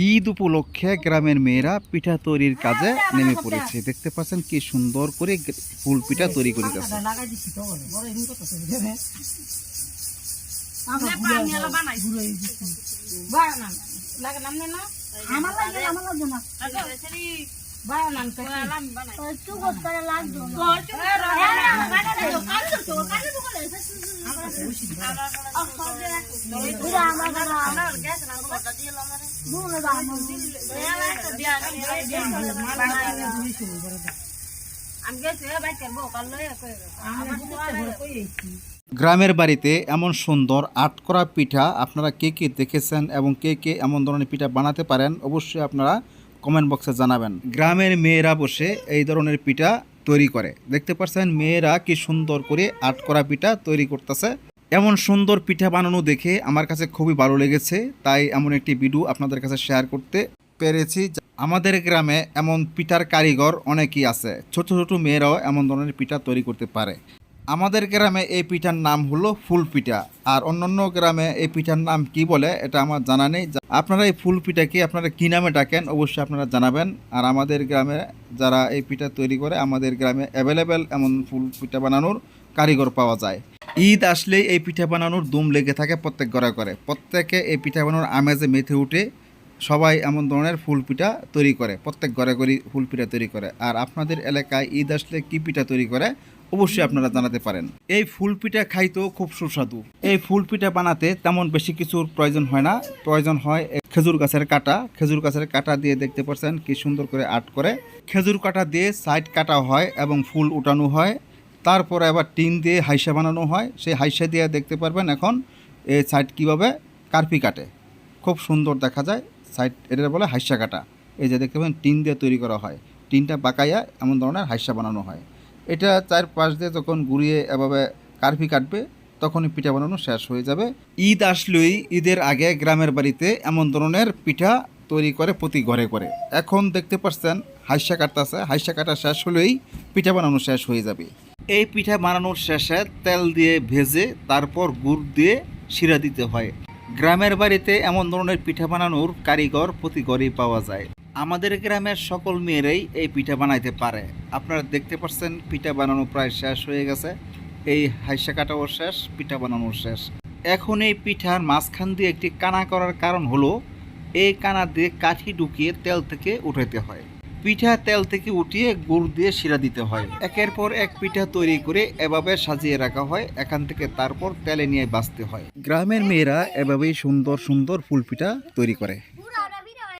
ঈদ উপলক্ষে গ্রামের মেয়েরা পিঠা তৈরির কাজে নেমে পড়েছে দেখতে পাচ্ছেন কি সুন্দর করে ফুল পিঠা তৈরি করিতেছে লাগাই দিচ্ছি তো বলে বড় এমনি কত করে দেবে আমরা গ্রামের বাড়িতে এমন সুন্দর আট করা পিঠা আপনারা কে কে দেখেছেন এবং কে কে এমন ধরনের পিঠা বানাতে পারেন অবশ্যই আপনারা কমেন্ট বক্সে জানাবেন। গ্রামের মেয়েরা বসে এই ধরনের পিঠা তৈরি করে। দেখতে পাচ্ছেন মেয়েরা কি সুন্দর করে আট করা পিঠা তৈরি করতেছে। এমন সুন্দর পিঠা বানানো দেখে আমার কাছে খুবই ভালো লেগেছে, তাই এমন একটি ভিডিও আপনাদের কাছে শেয়ার করতে পেরেছি। আমাদের গ্রামে এমন পিঠার কারিগর অনেকেই আছে, ছোট ছোট মেয়েরাও এমন ধরনের পিঠা তৈরি করতে পারে। আমাদের গ্রামে এই পিঠার নাম হলো ফুল পিঠা, আর অন্যান্য গ্রামে এই পিঠার নাম কি বলে এটা আমার জানা নেই। আপনারা এই ফুল পিঠাকে আপনারা কী নামে ডাকেন অবশ্যই আপনারা জানাবেন, আর আমাদের গ্রামে যারা এই পিঠা তৈরি করে আমাদের গ্রামে অ্যাভেলেবেল এমন ফুল পিঠা বানানোর কারিগর পাওয়া যায়। ঈদ আসলেই এই পিঠা বানানোর দুম লেগে থাকে প্রত্যেক ঘরে করে প্রত্যেকে এই পিঠা বানানোর আমেজে মেথে উঠে সবাই এমন ধরনের ফুল পিঠা তৈরি করে, প্রত্যেক ঘরে ঘরে ফুল পিঠা তৈরি করে। আর আপনাদের এলাকায় ঈদ আসলে কি পিঠা তৈরি করে, অবশ্যই আপনারা জানাতে পারেন। এই ফুল পিঠা খাইতেও খুব সুস্বাদু। এই ফুল পিঠা বানাতে তেমন বেশি কিছুর প্রয়োজন হয় না। প্রয়োজন হয় খেজুর গাছের কাটা। খেজুর গাছের কাটা দিয়ে দেখতে পাচ্ছেন কি সুন্দর করে আর্ট করে। খেজুর কাটা দিয়ে সাইড কাটা হয় এবং ফুল উঠানো হয়। তারপরে আবার টিন দিয়ে হাইসা বানানো হয়। সেই হাইসা দিয়ে দেখতে পারবেন এখন এই সাইড কীভাবে কার্পি কাটে। খুব সুন্দর দেখা যায়। সাইড এটা বলে হাইসা কাটা। এই যে দেখতে পাবেন টিন দিয়ে তৈরি করা হয়। টিনটা বাঁকাইয়া এমন ধরনের হাইসা বানানো হয়। এটা চার পাশ দিয়ে যখন ঘুরিয়ে এভাবে কার্পি কাটবে, তখনই পিঠা বানানো শেষ হয়ে যাবে। ঈদ আসলেই ঈদের আগে গ্রামের বাড়িতে এমন ধরনের পিঠা তৈরি করে প্রতি ঘরে করে। এখন দেখতে পাচ্ছেন, হাইসা কাটতেছে। হাইসা কাটা শেষ হলেই পিঠা বানানো শেষ হয়ে যাবে। এই পিঠা বানানোর শেষে তেল দিয়ে ভেজে তারপর গুড় দিয়ে শিরা দিতে হয়। গ্রামের বাড়িতে এমন ধরনের পিঠা বানানোর কারিগর প্রতি ঘরেই পাওয়া যায়। আমাদের গ্রামের সকল মেয়েরাই এই পিঠা বানাইতে পারে। আপনারা দেখতে পাচ্ছেন পিঠা বানানো প্রায় শেষ হয়ে গেছে। এই হাইসা কাটাও শেষ, পিঠা বানানোর শেষ। এখন এই পিঠার মাঝখান দিয়ে একটি কানা করার কারণ হলো, এই কানা দিয়ে কাঠি ঢুকিয়ে তেল থেকে উঠাইতে হয়। পিঠা তেল থেকে উঠিয়ে গুড় দিয়ে শিরা দিতে হয়। একের পর এক পিঠা তৈরি করে এভাবে সাজিয়ে রাখা হয়। এখান থেকে তারপর তেলে নিয়ে বাঁচতে হয়। গ্রামের মেয়েরা এভাবেই সুন্দর সুন্দর ফুল পিঠা তৈরি করে।